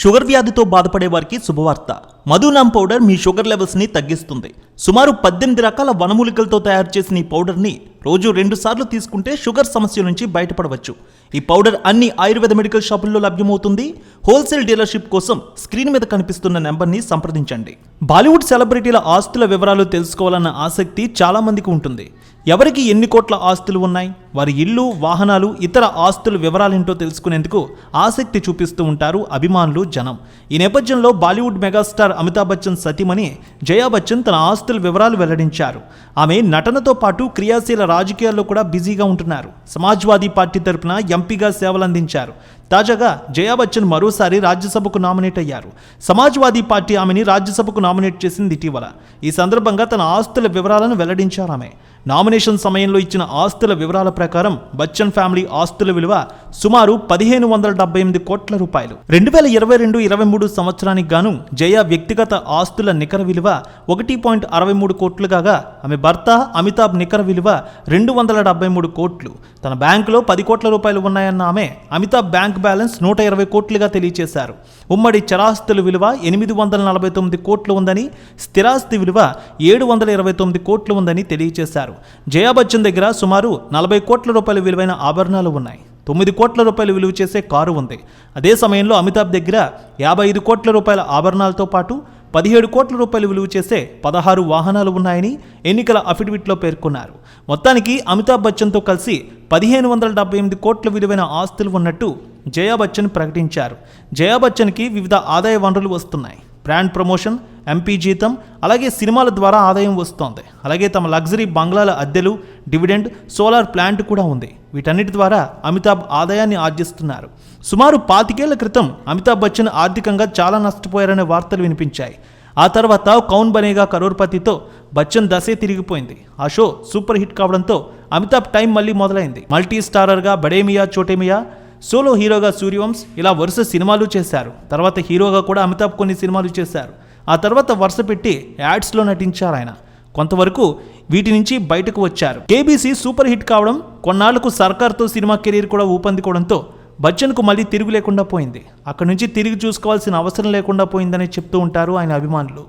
Sugar వ్యాధితో బాధపడే వారికి శుభవార్త. మధునామ్ పౌడర్ మీ షుగర్ లెవెల్స్ని తగ్గిస్తుంది. సుమారు పద్దెనిమిది రకాల వనమూలికలతో తయారు చేసిన ఈ పౌడర్ని రోజు రెండు సార్లు తీసుకుంటే షుగర్ సమస్య నుంచి బయటపడవచ్చు. ఈ పౌడర్ అన్ని ఆయుర్వేద మెడికల్ షాపుల్లో లభ్యమవుతుంది. హోల్సేల్ డీలర్షిప్ కోసం స్క్రీన్ మీద కనిపిస్తున్న నెంబర్ని సంప్రదించండి. బాలీవుడ్ సెలబ్రిటీల ఆస్తుల వివరాలు తెలుసుకోవాలన్న ఆసక్తి చాలామందికి ఉంటుంది. ఎవరికి ఎన్ని కోట్ల ఆస్తులు ఉన్నాయి? వారి ఇల్లు వాహనాలు ఇతర ఆస్తుల వివరాలేంటో తెలుసుకునేందుకు ఆసక్తి చూపిస్తూ ఉంటారు అభిమానులు జనం. ఈ నేపథ్యంలో బాలీవుడ్ మెగాస్టార్ అమితాబ్ బచ్చన్ సతీమణి జయా బచ్చన్ తన ఆస్తుల వివరాలు వెల్లడించారు. ఆమె నటనతో పాటు క్రియాశీల రాజకీయాల్లో కూడా బిజీగా ఉంటున్నారు. సమాజ్వాదీ పార్టీ తరపున ఎంపీగా సేవలందించారు. తాజాగా జయా బచ్చన్ మరోసారి రాజ్యసభకు నామినేట్ అయ్యారు. సమాజ్వాదీ పార్టీ ఆమెని రాజ్యసభకు నామినేట్ చేసింది ఇటీవల. ఈ సందర్భంగా తన ఆస్తుల వివరాలను వెల్లడించారు ఆమె. నామినేషన్ సమయంలో ఇచ్చిన ఆస్తుల వివరాల ప్రకారం బచ్చన్ ఫ్యామిలీ ఆస్తుల విలువ సుమారు పదిహేను వందల డెబ్బై ఎనిమిది కోట్ల రూపాయలు. రెండు వేల ఇరవై రెండు ఇరవై మూడు సంవత్సరానికి గాను జయ వ్యక్తిగత ఆస్తుల నికర విలువ ఒకటి పాయింట్ అరవై మూడు కోట్లు కాగా ఆమె భర్త అమితాబ్ నికర విలువ రెండు వందల డెబ్బై మూడు కోట్లు. తన బ్యాంకులో పది కోట్ల రూపాయలు ఉన్నాయన్న ఆమె అమితాబ్ బ్యాంక్ బ్యాలెన్స్ నూట ఇరవై కోట్లుగా తెలియజేశారు ఉమ్మడి చరాస్తుల విలువ ఎనిమిది వందల నలభై తొమ్మిది కోట్లు ఉందని స్థిరాస్తి విలువ ఏడు వందల ఇరవై తొమ్మిది కోట్లు ఉందని తెలియజేశారు జయా బచ్చన్ దగ్గర సుమారు నలభై కోట్ల రూపాయల విలువైన ఆభరణాలు ఉన్నాయి. తొమ్మిది కోట్ల రూపాయలు విలువ చేసే కారు ఉంది. అదే సమయంలో అమితాబ్ దగ్గర యాభై ఐదు కోట్ల రూపాయల ఆభరణాలతో పాటు పదిహేడు కోట్ల రూపాయలు విలువ చేసే పదహారు వాహనాలు ఉన్నాయని ఎన్నికల అఫిడవిట్లో పేర్కొన్నారు. మొత్తానికి అమితాబ్ బచ్చన్తో కలిసి పదిహేను వందల డెబ్బై ఎనిమిది కోట్ల విలువైన ఆస్తులు ఉన్నట్టు జయా బచ్చన్ ప్రకటించారు. జయా బచ్చన్కి వివిధ ఆదాయ వనరులు వస్తున్నాయి. బ్రాండ్ ప్రమోషన్ ఎంపీ జీతం అలాగే సినిమాల ద్వారా ఆదాయం వస్తోంది. అలాగే తమ లగ్జరీ బంగ్లాల అద్దెలు డివిడెండ్ సోలార్ ప్లాంట్ కూడా ఉంది. వీటన్నిటి ద్వారా అమితాబ్ ఆదాయాన్ని ఆర్జిస్తున్నారు. సుమారు పాతికేళ్ళ క్రితం అమితాబ్ బచ్చన్ ఆర్థికంగా చాలా నష్టపోయారనే వార్తలు వినిపించాయి. ఆ తర్వాత కౌన్ బనేగా కరోర్పతితో బచ్చన్ దశే తిరిగిపోయింది. ఆ షో సూపర్ హిట్ కావడంతో అమితాబ్ టైం మళ్ళీ మొదలైంది. మల్టీ స్టారర్గా బడేమియా చోటేమియా సోలో హీరోగా సూర్యవంశ్ ఇలా వరుస సినిమాలు చేశారు. తర్వాత హీరోగా కూడా అమితాబ్ కొన్ని సినిమాలు చేశారు. ఆ తర్వాత వరుస పెట్టి యాడ్స్లో నటించారు ఆయన. కొంతవరకు వీటి నుంచి బయటకు వచ్చారు. కేబీసీ సూపర్ హిట్ కావడం కొన్నాళ్ళకు సర్కార్తో సినిమా కెరీర్ కూడా ఊపందుకోవడంతో బచ్చన్కు మళ్ళీ తిరుగు లేకుండా పోయింది. అక్కడి నుంచి తిరిగి చూసుకోవాల్సిన అవసరం లేకుండా పోయిందని చెప్తూ ఉంటారు ఆయన అభిమానులు.